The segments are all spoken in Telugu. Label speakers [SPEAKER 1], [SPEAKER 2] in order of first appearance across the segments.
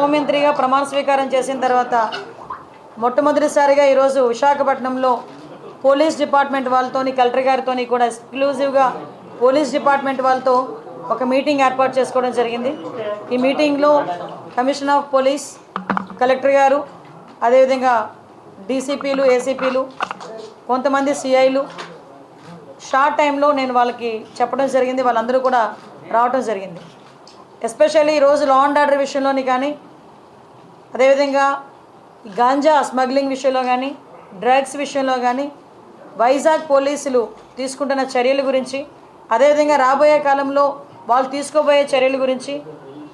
[SPEAKER 1] హోంమంత్రిగా ప్రమాణ స్వీకారం చేసిన తర్వాత మొట్టమొదటిసారిగా ఈరోజు విశాఖపట్నంలో పోలీస్ డిపార్ట్మెంట్ వాళ్ళతోని కలెక్టర్ గారితోని కూడా ఎక్స్క్లూజివ్గా పోలీస్ డిపార్ట్మెంట్ వాళ్ళతో ఒక మీటింగ్ ఏర్పాటు చేసుకోవడం జరిగింది. ఈ మీటింగ్లో కమిషనర్ ఆఫ్ పోలీస్ కలెక్టర్ గారు అదేవిధంగా డీసీపీలు ఏసీపీలు కొంతమంది సిఐలు షార్ట్ టైంలో నేను వాళ్ళకి చెప్పడం జరిగింది. వాళ్ళందరూ కూడా రావడం జరిగింది. ఎస్పెషల్లీ ఈరోజు లా అండ్ ఆర్డర్ విషయంలోని కానీ అదేవిధంగా గాంజా స్మగ్లింగ్ విషయంలో కానీ డ్రగ్స్ విషయంలో కానీ వైజాగ్ పోలీసులు తీసుకుంటున్న చర్యల గురించి అదేవిధంగా రాబోయే కాలంలో వాళ్ళు తీసుకోబోయే చర్యల గురించి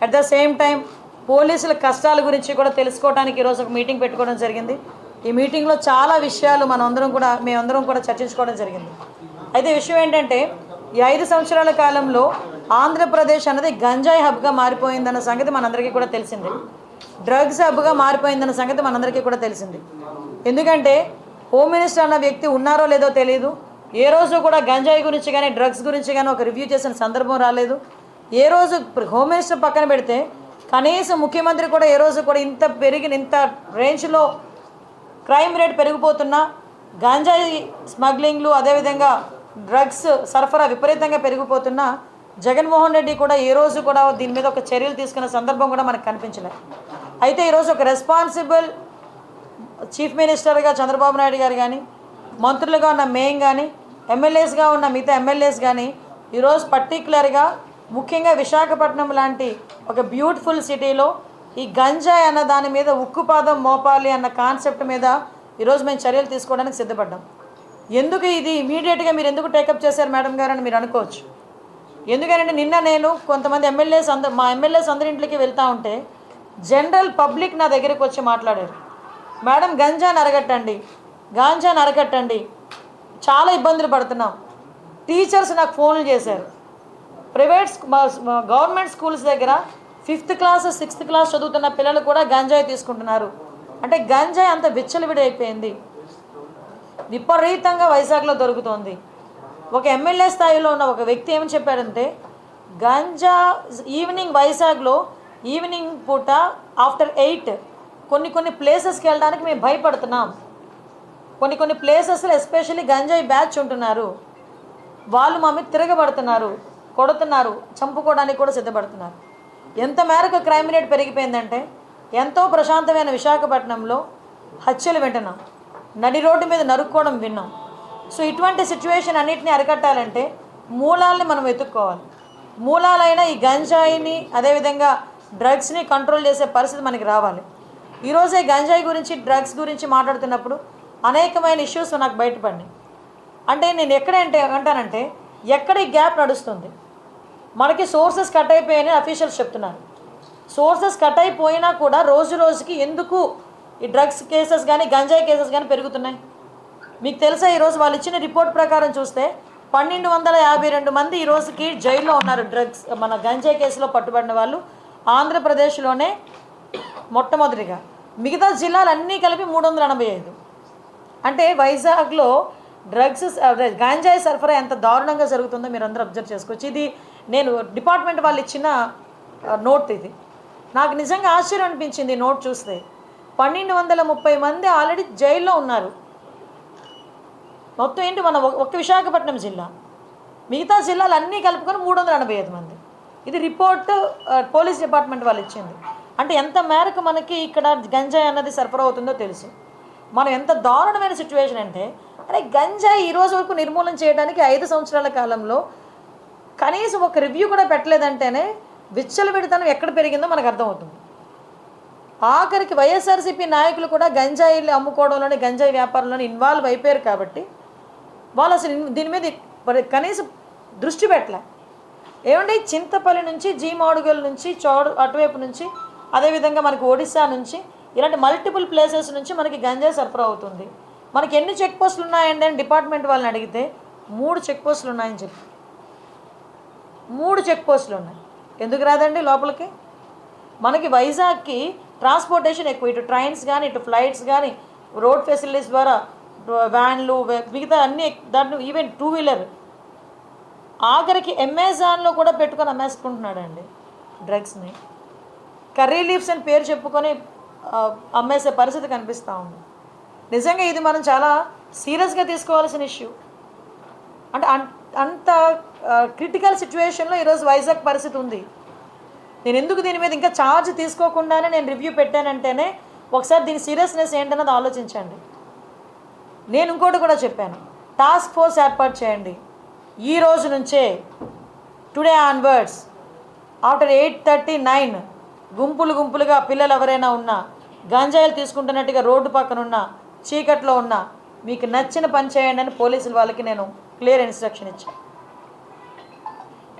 [SPEAKER 1] అట్ ద సేమ్ టైం పోలీసుల కష్టాల గురించి కూడా తెలుసుకోవడానికి ఈరోజు ఒక మీటింగ్ పెట్టుకోవడం జరిగింది. ఈ మీటింగ్లో చాలా విషయాలు మనందరం అందరం కూడా మేమందరం కూడా చర్చించుకోవడం జరిగింది. అయితే విషయం ఏంటంటే ఈ ఐదు సంవత్సరాల కాలంలో ఆంధ్రప్రదేశ్ అన్నది గంజాయి హబ్గా మారిపోయిందన్న సంగతి మనందరికీ కూడా తెలిసిందే. డ్రగ్స్ హబ్గా మారిపోయిందన్న సంగతి మనందరికీ కూడా తెలిసింది. ఎందుకంటే హోమ్ మినిస్టర్ అన్న వ్యక్తి ఉన్నారో లేదో తెలియదు ఏ రోజు కూడా గంజాయి గురించి కానీ డ్రగ్స్ గురించి కానీ ఒక రివ్యూ చేసిన సందర్భం రాలేదు. ఏ రోజు హోమ్ మినిస్టర్ పక్కన పెడితే కనీసం ముఖ్యమంత్రి కూడా ఏ రోజు కూడా ఇంత పెరిగిన ఇంత రేంజ్లో క్రైమ్ రేట్ పెరిగిపోతున్నా గాంజాయి స్మగ్లింగ్లు అదేవిధంగా డ్రగ్స్ సరఫరా విపరీతంగా పెరిగిపోతున్నా జగన్మోహన్ రెడ్డి కూడా ఏ రోజు కూడా దీని మీద ఒక చర్యలు తీసుకున్న సందర్భం కూడా మనకు కనిపించలేదు అయితే ఈరోజు ఒక రెస్పాన్సిబుల్ చీఫ్ మినిస్టర్గా చంద్రబాబు నాయుడు గారు కానీ మంత్రులుగా ఉన్న మేయం కానీ ఎమ్మెల్యేస్గా ఉన్న మిగతా ఎమ్మెల్యేస్ కానీ ఈరోజు పర్టికులర్గా ముఖ్యంగా విశాఖపట్నం లాంటి ఒక బ్యూటిఫుల్ సిటీలో ఈ గంజాయి అన్న దాని మీద ఉక్కుపాదం మోపాలి అన్న కాన్సెప్ట్ మీద ఈరోజు మేము చర్యలు తీసుకోవడానికి సిద్ధపడ్డాం. ఎందుకు ఇది ఇమీడియట్గా మీరు ఎందుకు టేకప్ చేశారు మేడం గారు అని మీరు అనుకోవచ్చు. ఎందుకంటే నిన్న నేను కొంతమంది ఎమ్మెల్యేస్ అందరు మా ఎమ్మెల్యేస్ అందరి ఇంట్లోకి వెళ్తూ ఉంటే జనరల్ పబ్లిక్ నా దగ్గరికి వచ్చి మాట్లాడారు. మేడం గంజాని అరగట్టండి గాంజాని అరగట్టండి చాలా ఇబ్బందులు పడుతున్నాం. టీచర్స్ నాకు ఫోన్లు చేశారు. ప్రైవేట్ స్కూ- గవర్నమెంట్ స్కూల్స్ దగ్గర ఫిఫ్త్ క్లాస్ సిక్స్త్ క్లాస్ చదువుతున్న పిల్లలు కూడా గంజాయి తీసుకుంటున్నారు. అంటే గంజాయి అంత విచ్చలవిడి అయిపోయింది. విపరీతంగా వైజాగ్లో దొరుకుతోంది. ఒక ఎమ్మెల్యే స్థాయిలో ఉన్న ఒక వ్యక్తి ఏమని చెప్పాడంటే గంజా ఈవినింగ్ వైజాగ్లో ఈవినింగ్ పూట ఆఫ్టర్ ఎయిట్ కొన్ని కొన్ని ప్లేసెస్కి వెళ్ళడానికి మేము భయపడుతున్నాం. కొన్ని కొన్ని ప్లేసెస్లో ఎస్పెషల్లీ గంజాయి బ్యాచ్ ఉంటున్నారు. వాళ్ళు మా మీద తిరగబడుతున్నారు కొడుతున్నారు చంపుకోవడానికి కూడా సిద్ధపడుతున్నారు. ఎంత మేరకు క్రైమ్ రేట్ పెరిగిపోయిందంటే ఎంతో ప్రశాంతమైన విశాఖపట్నంలో హత్యలు వింటున్నాం. నడి రోడ్డు మీద నరుక్కోవడం విన్నాం. సో ఇటువంటి సిచ్యువేషన్ అన్నిటిని అరికట్టాలంటే మూలాల్ని మనం వెతుక్కోవాలి. మూలాలైన ఈ గంజాయిని అదేవిధంగా డ్రగ్స్ని కంట్రోల్ చేసే పరిస్థితి మనకి రావాలి. ఈరోజే గంజాయి గురించి డ్రగ్స్ గురించి మాట్లాడుతున్నప్పుడు అనేకమైన ఇష్యూస్ నాకు బయటపడినాయి అంటే నేను ఎక్కడంటే అంటానంటే ఎక్కడ ఈ గ్యాప్ నడుస్తుంది? మనకి సోర్సెస్ కట్ అయిపోయాయని అఫీషియల్స్ చెప్తున్నారు. సోర్సెస్ కట్ అయిపోయినా కూడా రోజు రోజుకి ఎందుకు ఈ డ్రగ్స్ కేసెస్ కానీ గంజాయి కేసెస్ కానీ పెరుగుతున్నాయి? మీకు తెలుసా ఈరోజు వాళ్ళు ఇచ్చిన రిపోర్ట్ ప్రకారం చూస్తే పన్నెండు వందల యాభై రెండు మంది ఈ రోజుకి జైల్లో ఉన్నారు. డ్రగ్స్ మన గంజాయి కేసులో పట్టుబడిన వాళ్ళు ఆంధ్రప్రదేశ్లోనే మొట్టమొదటిగా. మిగతా జిల్లాలన్నీ కలిపి మూడు వందల ఎనభై ఐదు. అంటే వైజాగ్లో డ్రగ్స్ అదే గాంజాయి సరఫరా ఎంత దారుణంగా జరుగుతుందో మీరు అందరూ అబ్జర్వ్ చేసుకోవచ్చు. ఇది నేను డిపార్ట్మెంట్ వాళ్ళు ఇచ్చిన నోట్ ఇది. నాకు నిజంగా ఆశ్చర్యం అనిపించింది నోట్ చూస్తే. పన్నెండు వందల ముప్పై మంది ఆల్రెడీ జైల్లో ఉన్నారు. మొత్తం ఏంటి మన ఒక- ఒక్క విశాఖపట్నం జిల్లా. మిగతా జిల్లాలు అన్నీ కలుపుకొని మూడు వందల ఎనభై ఐదు మంది. ఇది రిపోర్ట్ పోలీస్ డిపార్ట్మెంట్ వాళ్ళు ఇచ్చింది. అంటే ఎంత మేరకు మనకి ఇక్కడ గంజాయి అన్నది సరఫరా అవుతుందో తెలుసు. మనం ఎంత దారుణమైన సిచ్యువేషన్ అంటే అరే గంజాయి ఈ రోజు వరకు నిర్మూలన చేయడానికి ఐదు సంవత్సరాల కాలంలో కనీసం ఒక రివ్యూ కూడా పెట్టలేదంటేనే విచ్చలవిడితనం ఎక్కడ పెరిగిందో మనకు అర్థమవుతుంది. ఆఖరికి వైఎస్ఆర్సీపీ నాయకులు కూడా గంజాయిలు అమ్ముకోవడంలోనే గంజాయి వ్యాపారంలోని ఇన్వాల్వ్ అయిపోయారు కాబట్టి వాళ్ళు అసలు దీని మీద కనీసం దృష్టి పెట్టలే. ఏమండి? చింతపల్లి నుంచి జీమాడుగల్ నుంచి చోడు అటువైపు నుంచి అదేవిధంగా మనకి ఒడిశా నుంచి ఇలాంటి మల్టిపుల్ ప్లేసెస్ నుంచి మనకి గంజాయి సరఫరా అవుతుంది. మనకి ఎన్ని చెక్ పోస్టులు ఉన్నాయండి అని డిపార్ట్మెంట్ వాళ్ళని అడిగితే మూడు చెక్ పోస్టులు ఉన్నాయని చెప్పి. మూడు చెక్ పోస్టులు ఉన్నాయి. ఎందుకు రాదండి లోపలికి? మనకి వైజాగ్కి ట్రాన్స్పోర్టేషన్ ఎక్కువ. ఇటు ట్రైన్స్ కానీ ఇటు ఫ్లైట్స్ కానీ రోడ్ ఫెసిలిటీస్ ద్వారా వ్యాన్లు మిగతా అన్ని దాంట్లో ఈవెన్ టూ వీలర్ ఆఖరికి అమెజాన్లో కూడా పెట్టుకొని అమ్మేసుకుంటున్నాడండి డ్రగ్స్ని. కర్రీ లీవ్స్ అని పేరు చెప్పుకొని అమ్మేసే పరిస్థితి కనిపిస్తూ ఉంది. నిజంగా ఇది మనం చాలా సీరియస్గా తీసుకోవాల్సిన ఇష్యూ. అంటే అంత క్రిటికల్ సిచ్యువేషన్లో ఈరోజు వైజాగ్ పరిస్థితి ఉంది. నేను ఎందుకు దీని మీద ఇంకా ఛార్జ్ తీసుకోకుండానే నేను రివ్యూ పెట్టానంటేనే ఒకసారి దీని సీరియస్నెస్ ఏంటన్నది ఆలోచించండి. నేను ఇంకోటి కూడా చెప్పాను. టాస్క్ ఫోర్స్ ఏర్పాటు చేయండి. ఈ రోజు నుంచే today onwards after eight thirty nine గుంపులు గుంపులుగా పిల్లలు ఎవరైనా ఉన్నా గంజాయిలు తీసుకుంటున్నట్టుగా రోడ్డు పక్కన ఉన్న చీకట్లో ఉన్న మీకు నచ్చిన పని చేయండి అని పోలీసుల వాళ్ళకి నేను క్లియర్ ఇన్స్ట్రక్షన్ ఇచ్చాను.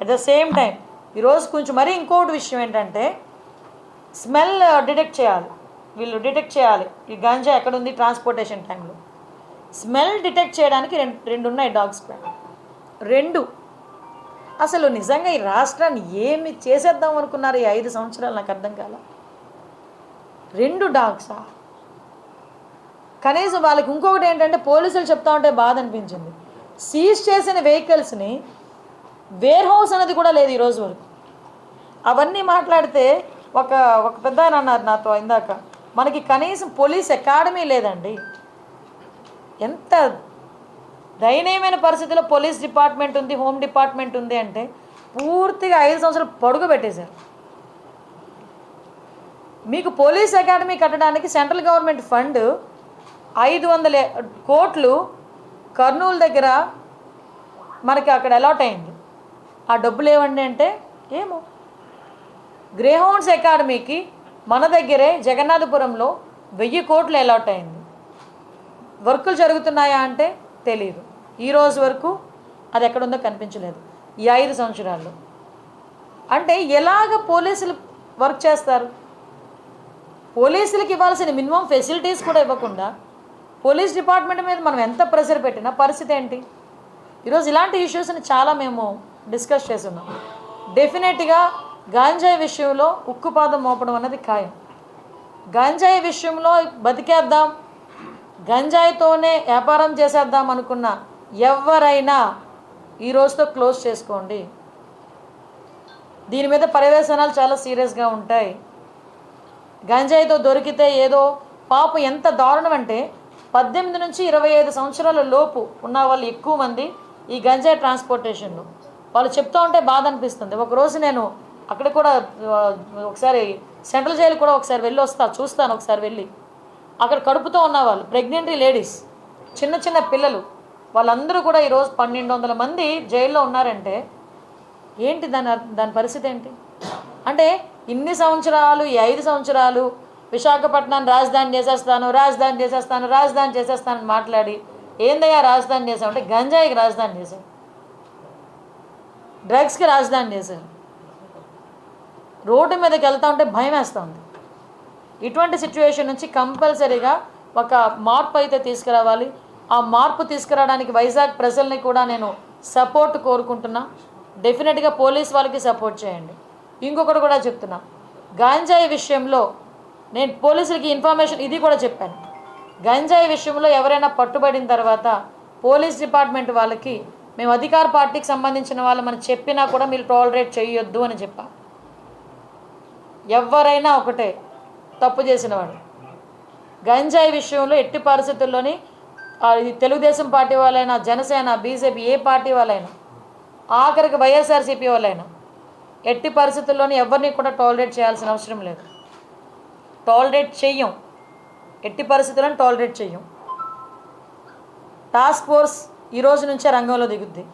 [SPEAKER 1] అట్ ద సేమ్ టైం ఈరోజు కొంచెం మరీ ఇంకోటి విషయం ఏంటంటే స్మెల్ డిటెక్ట్ చేయాలి. వీళ్ళు డిటెక్ట్ చేయాలి. ఈ గంజా ఎక్కడ ఉంది? ట్రాన్స్పోర్టేషన్ టైంలో స్మెల్ డిటెక్ట్ చేయడానికి రెండు రెండు ఉన్నాయి డాగ్స్ రెండు. అసలు నిజంగా ఈ రాష్ట్రాన్ని ఏమి చేసేద్దాం అనుకున్నారు ఈ ఐదు సంవత్సరాలు నాకు అర్థం కాల. రెండు డాగ్సా? కనీసం వాళ్ళకి ఇంకొకటి ఏంటంటే పోలీసులు చెప్తా ఉంటే బాధ అనిపించింది. సీజ్ చేసిన వెహికల్స్ని వేర్ హౌస్ అనేది కూడా లేదు ఈరోజు వరకు. అవన్నీ మాట్లాడితే ఒక ఒక పెద్ద ఆయన అన్నారు నాతో ఇందాక. మనకి కనీసం పోలీస్ అకాడమీ లేదండి. ఎంత దయనీయమైన పరిస్థితిలో పోలీస్ డిపార్ట్మెంట్ ఉంది హోమ్ డిపార్ట్మెంట్ ఉంది అంటే పూర్తిగా ఐదు సంవత్సరాలు పొడుగు పెట్టేశారు. మీకు పోలీస్ అకాడమీ కట్టడానికి సెంట్రల్ గవర్నమెంట్ ఫండ్ ఐదు వందల కోట్లు కర్నూలు దగ్గర మనకి అక్కడ అలాట్ అయింది. ఆ డబ్బులు ఏమండి అంటే ఏమో. గ్రేహౌండ్స్ అకాడమీకి మన దగ్గరే జగన్నాథపురంలో వెయ్యి కోట్లు అలాట్ అయింది. వర్కులు జరుగుతున్నాయా అంటే తెలియదు ఈ రోజు వరకు అది ఎక్కడుందో కనిపించలేదు. ఈ ఐదు సంవత్సరాల్లో. అంటే ఎలాగ పోలీసులు వర్క్ చేస్తారు? పోలీసులకు ఇవ్వాల్సిన మినిమం ఫెసిలిటీస్ కూడా ఇవ్వకుండా పోలీస్ డిపార్ట్మెంట్ మీద మనం ఎంత ప్రెషర్ పెట్టినా పరిస్థితి ఏంటి? ఈరోజు ఇలాంటి ఇష్యూస్ని చాలా మేము డిస్కస్ చేస్తున్నాం. డెఫినెట్గా గాంజాయి విషయంలో ఉక్కుపాదం మోపడం అన్నది ఖాయం. గాంజాయి విషయంలో బతికేద్దాం గంజాయితోనే వ్యాపారం చేసేద్దాం అనుకున్న ఎవరైనా ఈ రోజుతో క్లోజ్ చేసుకోండి. దీని మీద పర్యవేశనాలు చాలా సీరియస్గా ఉంటాయి. గంజాయితో దొరికితే ఏదో పాపం ఎంత దారుణం అంటే పద్దెనిమిది నుంచి ఇరవై ఐదు సంవత్సరాల లోపు ఉన్న వాళ్ళు ఎక్కువ మంది ఈ గంజాయి ట్రాన్స్పోర్టేషన్లో. వాళ్ళు చెప్తూ ఉంటే బాధ అనిపిస్తుంది. ఒకరోజు నేను అక్కడ కూడా ఒకసారి సెంట్రల్ జైలు కూడా ఒకసారి వెళ్ళి వస్తా చూస్తాను ఒకసారి వెళ్ళి. అక్కడ కడుపుతో ఉన్న వాళ్ళు ప్రెగ్నెంట్ లేడీస్ చిన్న చిన్న పిల్లలు వాళ్ళందరూ కూడా ఈరోజు పన్నెండు వందల మంది జైల్లో ఉన్నారంటే ఏంటి దాని దాని పరిస్థితి ఏంటి? అంటే ఇన్ని సంవత్సరాలు ఈ ఐదు సంవత్సరాలు విశాఖపట్నం రాజధాని చేసేస్తాను రాజధాని చేసేస్తాను రాజధాని చేసేస్తానని మాట్లాడి ఏందయ్యా రాజధాని చేసామంటే గంజాయికి రాజధాని చేశారు డ్రగ్స్కి రాజధాని చేశారు రోడ్డు మీదకి వెళ్తా ఉంటే భయం వేస్తుంది ఇటువంటి సిచ్యువేషన్ నుంచి కంపల్సరీగా ఒక మార్పు అయితే తీసుకురావాలి. ఆ మార్పు తీసుకురావడానికి వైజాగ్ ప్రజల్ని కూడా నేను సపోర్ట్ కోరుకుంటున్నా. డెఫినెట్గా పోలీస్ వాళ్ళకి సపోర్ట్ చేయండి. ఇంకొకటి కూడా చెప్తున్నా. గాంజాయి విషయంలో నేను పోలీసులకి ఇన్ఫర్మేషన్ ఇది కూడా చెప్పాను. గంజాయి విషయంలో ఎవరైనా పట్టుబడిన తర్వాత పోలీస్ డిపార్ట్మెంట్ వాళ్ళకి మేము అధికార పార్టీకి సంబంధించిన వాళ్ళు మనం చెప్పినా కూడా మీరు టాలరేట్ చేయొద్దు అని చెప్పా. ఎవరైనా ఒకటే తప్పు చేసినవాడు. గంజాయి విషయంలో ఎట్టి పరిస్థితుల్లోని తెలుగుదేశం పార్టీ వాళ్ళైనా జనసేన బీజేపీ ఏ పార్టీ వాళ్ళైనా ఆఖరికి వైఎస్ఆర్సీపీ వాళ్ళైనా ఎట్టి పరిస్థితుల్లోని ఎవరిని కూడా టాలరేట్ చేయాల్సిన అవసరం లేదు. టాలరేట్ చెయ్యం. ఎట్టి పరిస్థితులను టాలరేట్ చెయ్యం. టాస్క్ ఫోర్స్ ఈ రోజు నుంచే రంగంలో దిగుద్ది.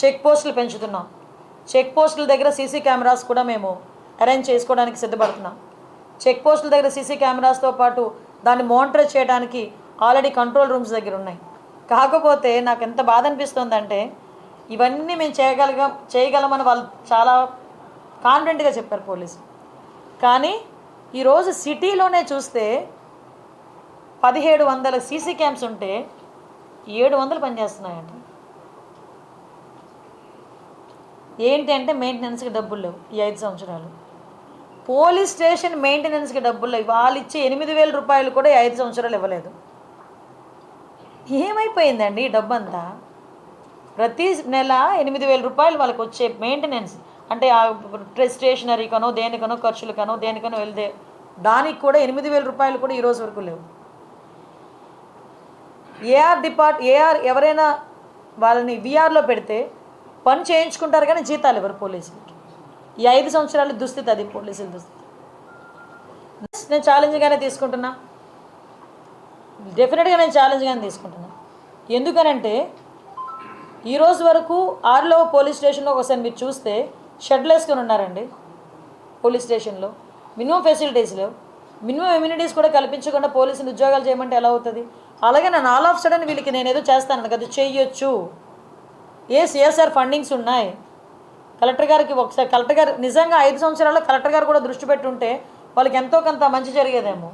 [SPEAKER 1] చెక్ పోస్టులు పెంచుతున్నాం. చెక్ పోస్టుల దగ్గర సీసీ కెమెరాస్ కూడా మేము అరేంజ్ చేసుకోవడానికి సిద్ధపడుతున్నాం. చెక్ పోస్టుల దగ్గర సీసీ కెమెరాస్తో పాటు దాన్ని మానిటర్ చేయడానికి ఆల్రెడీ కంట్రోల్ రూమ్స్ దగ్గర ఉన్నాయి. కాకపోతే నాకు ఎంత బాధ అనిపిస్తుందంటే ఇవన్నీ మేము చేయగలిగా చేయగలమని వాళ్ళు చాలా కాన్ఫిడెంట్గా చెప్పారు పోలీసు కానీ ఈరోజు సిటీలోనే చూస్తే పదిహేడు వందల సీసీ క్యామ్స్ ఉంటే ఏడు వందలు పనిచేస్తున్నాయంట. ఏంటి అంటే మెయింటెనెన్స్కి డబ్బులు లేవు ఈ ఐదు సంవత్సరాలు. పోలీస్ స్టేషన్ మెయింటెనెన్స్కి డబ్బులు లేవు. వాళ్ళు ఇచ్చే ఎనిమిది వేల రూపాయలు కూడా ఐదు సంవత్సరాలు ఇవ్వలేదు. ఏమైపోయిందండి ఈ డబ్బంతా? ప్రతి నెల ఎనిమిది వేల రూపాయలు వాళ్ళకి వచ్చే మెయింటెనెన్స్. అంటే ఆ స్టేషనరీకనో దేనికనో ఖర్చులకనో దేనికనో వెళ్తే దానికి కూడా ఎనిమిది వేల రూపాయలు కూడా ఈరోజు వరకు లేవు. ఏఆర్ డిపార్ట్ ఏఆర్ ఎవరైనా వాళ్ళని విఆర్లో పెడితే పని చేయించుకుంటారు కానీ జీతాలు ఇవ్వరు పోలీసులకి. ఈ ఐదు సంవత్సరాల దుస్థితి అది పోలీసుల దుస్థితి. నేను ఛాలెంజ్గానే తీసుకుంటున్నా. డెఫినెట్గా నేను ఛాలెంజ్గానే తీసుకుంటున్నా. ఎందుకనంటే ఈరోజు వరకు ఆరులో పోలీస్ స్టేషన్లో ఒకసారి మీరు చూస్తే షెడ్లు వేసుకొని ఉన్నారండి పోలీస్ స్టేషన్లో. మినిమం ఫెసిలిటీస్ లేవు మినిమం ఇమ్యూనిటీస్ కూడా కల్పించకుండా పోలీసులు ఉద్యోగాలు చేయమంటే ఎలా అవుతుంది? అలాగే నన్ను ఆల్ ఆఫ్ సడన్ వీళ్ళకి నేను ఏదో చేస్తాను కదా చెయ్యొచ్చు. ఏ సిఎస్ఆర్ ఫండింగ్స్ ఉన్నాయి కలెక్టర్ గారికి ఒకసారి కలెక్టర్ గారు నిజంగా ఐదు సంవత్సరాల్లో కలెక్టర్ గారు కూడా దృష్టి పెట్టుంటే వాళ్ళకి ఎంతో కొంత మంచి జరిగేదేమో.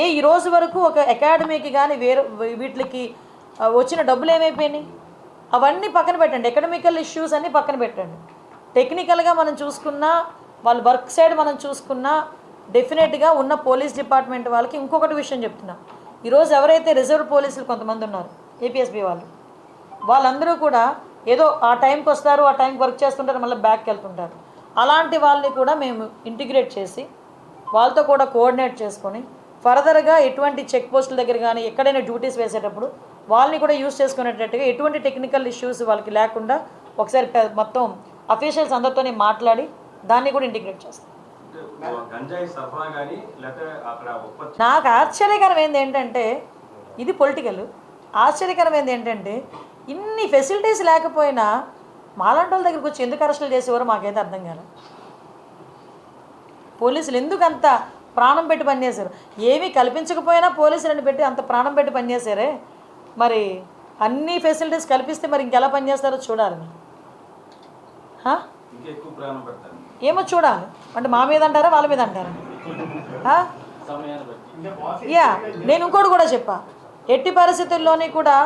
[SPEAKER 1] ఏ ఈ రోజు వరకు ఒక అకాడమీకి కానీ వేరే వీటికి వచ్చిన డబ్బులు ఏమైపోయినాయి? అవన్నీ పక్కన పెట్టండి. ఎకడమికల్ ఇష్యూస్ అన్నీ పక్కన పెట్టండి. టెక్నికల్గా మనం చూసుకున్నా వాళ్ళ వర్క్ సైడ్ మనం చూసుకున్నా డెఫినెట్గా ఉన్న పోలీస్ డిపార్ట్మెంట్ వాళ్ళకి ఇంకొకటి విషయం చెప్తున్నా. ఈరోజు ఎవరైతే రిజర్వ్ పోలీసులు కొంతమంది ఉన్నారు ఏపీఎస్బీ వాళ్ళు వాళ్ళందరూ కూడా ఏదో ఆ టైంకి వస్తారు ఆ టైంకి వర్క్ చేస్తుంటారు మళ్ళీ బ్యాక్కి వెళ్తుంటారు అలాంటి వాళ్ళని కూడా మేము ఇంటిగ్రేట్ చేసి వాళ్ళతో కూడా కోఆర్డినేట్ చేసుకొని ఫర్దర్గా ఎటువంటి చెక్ పోస్టుల దగ్గర కానీ ఎక్కడైనా డ్యూటీస్ వేసేటప్పుడు వాళ్ళని కూడా యూస్ చేసుకునేటట్టుగా ఎటువంటి టెక్నికల్ ఇష్యూస్ వాళ్ళకి లేకుండా ఒకసారి మొత్తం అఫీషియల్స్ అందరితోనే మాట్లాడి దాన్ని కూడా ఇంటిగ్రేట్ చేస్తాం. నాకు ఆశ్చర్యకరమైంది ఏంటంటే ఇది పొలిటికల్ ఆశ్చర్యకరమైంది ఏంటంటే ఇన్ని ఫెసిలిటీస్ లేకపోయినా మాలాంటి వాళ్ళ దగ్గరికి వచ్చి ఎందుకు అరెస్టులు చేసేవారో మాకైతే అర్థం కాలేదు పోలీసులు ఎందుకు అంత ప్రాణం పెట్టి పనిచేశారు? ఏమీ కల్పించకపోయినా పోలీసులను పెట్టి అంత ప్రాణం పెట్టి పనిచేశారే? మరి అన్ని ఫెసిలిటీస్ కల్పిస్తే మరి ఇంకెలా పనిచేస్తారో చూడాలి ఏమో చూడాలి. అంటే మా మీద అంటారా వాళ్ళ మీద అంటారా? యా నేను ఇంకోటి కూడా చెప్పా. ఎట్టి పరిస్థితుల్లోని కూడా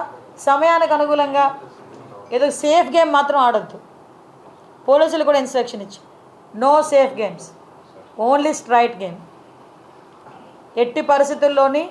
[SPEAKER 1] సమయానికి అనుకూలంగా ఏదో సేఫ్ గేమ్ మాత్రం ఆడద్దు. పోలీసులు కూడా ఇన్స్ట్రక్షన్ ఇచ్చి no safe games only straight game ఎట్టి పరిస్థితుల్లోని